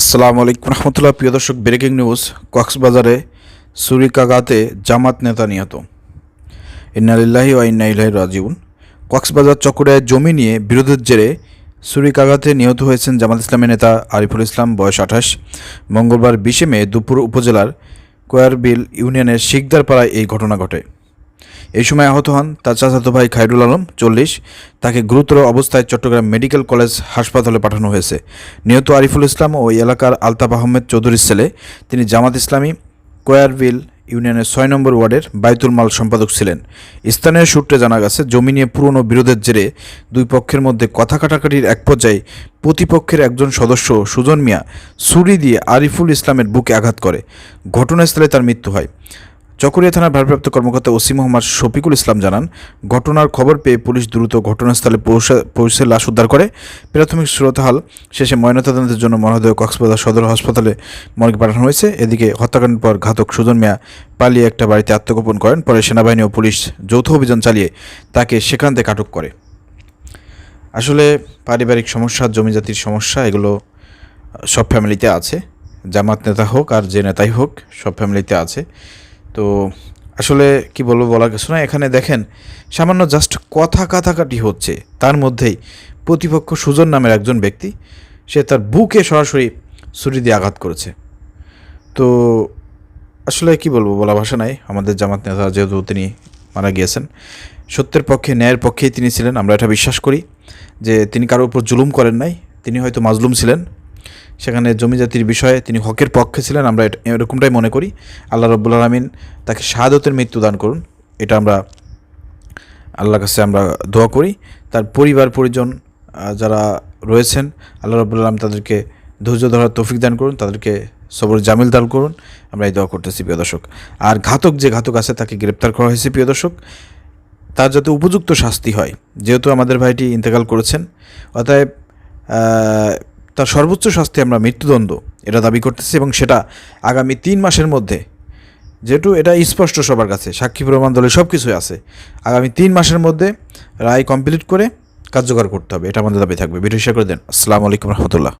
আসসালামু আলাইকুম রহমতুল্লাহ, প্রিয় দর্শক, ব্রেকিং নিউজ, কক্সবাজারে সুরিকাগাতে জামাত নেতা নিহত। ইন্নালিল্লাহি ও ইন্না ইলাহি রাজিউন। কক্সবাজার চকরিয়ায় জমি নিয়ে বিরোধের জেরে সুরিকাগাতে নিহত হয়েছেন জামাত ইসলামের নেতা আরিফুল ইসলাম, বয়স আঠাশ। মঙ্গলবার বিশে মে দুপুর উপজেলার কোয়ারবিল ইউনিয়নের শিকদারপাড়ায় এই ঘটনা ঘটে। এই সময় আহত হন তার চাচাতো ভাই খায়রুল আলম, চল্লিশ। তাকে গুরুতর অবস্থায় চট্টগ্রাম মেডিকেল কলেজ হাসপাতালে পাঠানো হয়েছে। নিহত আরিফুল ইসলাম ও এলাকার আলতাফ আহমেদ চৌধুরীর ছেলে। তিনি জামাত ইসলামী, কোয়ারভিল ইউনিয়নের ছয় নম্বর ওয়ার্ডের বাইতুল মাল সম্পাদক ছিলেন। স্থানীয় সূত্রে জানা গেছে, জমি নিয়ে পুরনো বিরোধের জেরে দুই পক্ষের মধ্যে কথা কাটাকাটির এক পর্যায়ে প্রতিপক্ষের একজন সদস্য সুজন মিয়া ছুরি দিয়ে আরিফুল ইসলামের বুকে আঘাত করে। ঘটনাস্থলে তার মৃত্যু হয়। চকরিয়া থানার ভারপ্রাপ্ত কর্মকর্তা ওসি মোহাম্মদ শফিকুল ইসলাম জানান, ঘটনার খবর পেয়ে পুলিশ দ্রুত ঘটনাস্থলে পৌঁছে লাশ উদ্ধার করে। প্রাথমিক সুরতহাল শেষে ময়নাতদন্তের জন্য মরদেহ কক্সবাজার সদর হাসপাতালে মর্গে পাঠানো হয়েছে। এদিকে হত্যাকাণ্ডের পর ঘাতক সুজন মিয়া পালিয়ে একটা বাড়িতে আত্মগোপন করেন। পরে সেনাবাহিনী ও পুলিশ যৌথ অভিযান চালিয়ে তাকে সেখান থেকে আটক করে। আসলে পারিবারিক সমস্যা জমিজাতির সমস্যা, এগুলো সব ফ্যামিলিতে আছে। জামাত নেতা হোক আর যে নেতাই হোক, সব ফ্যামিলিতে আছে। তো আসলে কি বলব বলার কিছু না এখানে দেখেন, সামান্য জাস্ট কথা কাটাকাটি হচ্ছে। তার মধ্যেই প্রতিপক্ষ সুজন নামের একজন ব্যক্তি, সে তার বুকে সরাসরি ছুরি দিয়ে আঘাত করেছে। তো আসলে কি বলব বলা ভাষা নাই, আমাদের জামাত নেতা যেহেতু তিনি মারা গিয়েছেন, সত্যের পক্ষে, ন্যায়ের পক্ষেই তিনি ছিলেন। আমরা এটা বিশ্বাস করি যে তিনি কারোর উপর জুলুম করেন নাই। তিনি হয়তো মাজলুম ছিলেন সেখানে জমি জাতির বিষয়ে তিনি হকের পক্ষে ছিলেন, আমরা এরকমটাই মনে করি। আল্লাহ রব্বুল আলমিন তাকে শাহাদতের মৃত্যু দান করুন, এটা আমরা আল্লাহর কাছে আমরা দোয়া করি। তার পরিবার, পরিজন যারা রয়েছেন, আল্লাহ রব্বুল আলম তাদেরকে ধৈর্য ধরার তৌফিক দান করুন, তাদেরকে সবর জামিল দান করুন। আমরা এই দোয়া করতেছি, প্রিয় দর্শক। আর ঘাতক যে ঘাতক আছে, তাকে গ্রেপ্তার করা হয়েছে, প্রিয় দর্শক। তার যাতে উপযুক্ত শাস্তি হয়, যেহেতু আমাদের ভাইটি ইন্তেকাল করেছেন। অতএব তার সর্বোচ্চ শাস্তি আমরা মৃত্যুদণ্ড এটা দাবি করতেছি এবং সেটা আগামী তিন মাসের মধ্যে। যেহেতু এটা স্পষ্ট সবার কাছে, সাক্ষী প্রমাণ দলে সব কিছুই আছে। আগামী তিন মাসের মধ্যে রায় কমপ্লিট করে কার্যকর করতে হবে, এটা আমাদের দাবি থাকবে। ভিডিও শেয়ার করে দেন। আসসালামু আলাইকুম রহমতুল্লাহ।